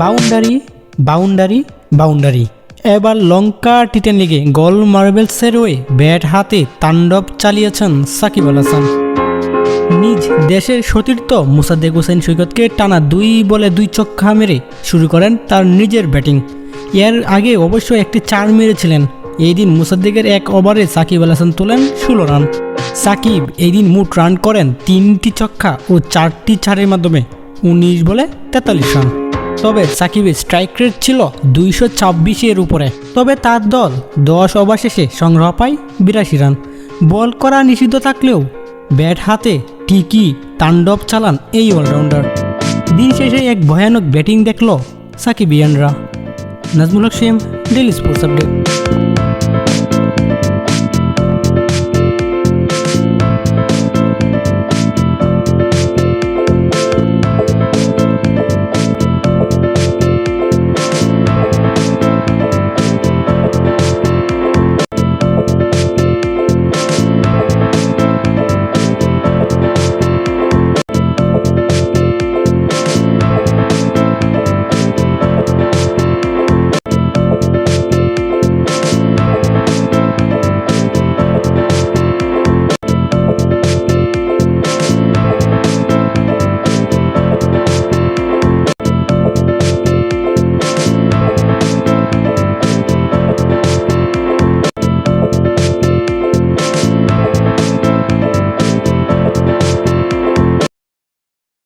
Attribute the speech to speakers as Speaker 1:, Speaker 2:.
Speaker 1: Boundary boundary boundary. এবার লঙ্কা T ten লিগে গোল মার্বেলসের হয়ে ব্যাট হাতে তাণ্ডব চালিয়েছেন সাকিব আল হাসান। নিজ দেশের সতীর্থ মুসাদ্দেক হোসেন সৈকতকে টানা দুই বলে দুই চক্ষা মেরে শুরু করেন তার নিজের ব্যাটিং। এর আগে অবশ্য একটি চার মেরেছিলেন। এই দিন মুসাদ্দেকের এক ওভারে সাকিব আল হাসান তোলেন ষোলো রান। সাকিব এই দিন মোট রান করেন তিনটি চক্ষা ও চারটি চারের মাধ্যমে উনিশ বলে তেতাল্লিশ রান। তবে সাকিবের স্ট্রাইক রেট ছিল দুইশো ছাব্বিশের উপরে। তবে তার দল দশ ওভার শেষে সংগ্রহ পায় বিরাশি রান। বল করা নিষিদ্ধ থাকলেও ব্যাট হাতে টিকি তাণ্ডব চালান এই অলরাউন্ডার দিন শেষে এক ভয়ানক ব্যাটিং দেখল সাকিবিয়ানরা। Nazmul Haque same daily sports update.